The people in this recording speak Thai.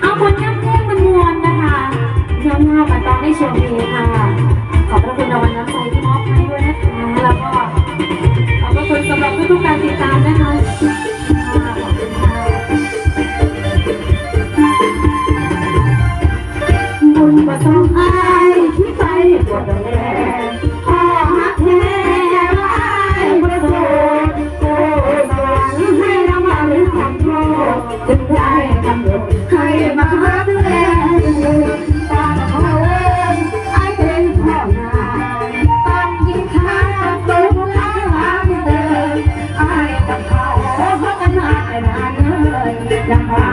เอาคนข้ามเทพมันมวนนะคะเที่ยวง่ามาต้องได้ชมดีค่ะ ขอบพระคุณรางวัลน้ำใจที่มอบให้ด้วยนะคะ แล้วก็ขอบพระคุณสำหรับทุกการติดตามนะคะขอบคุณค่ะบุญประสงค์อายที่ไปบวชแม่พ่อฮักแท้ร้ายประสงค์โอ้สั่งให้น้ำมันของโทษจึงใด้กำหนด นะคะ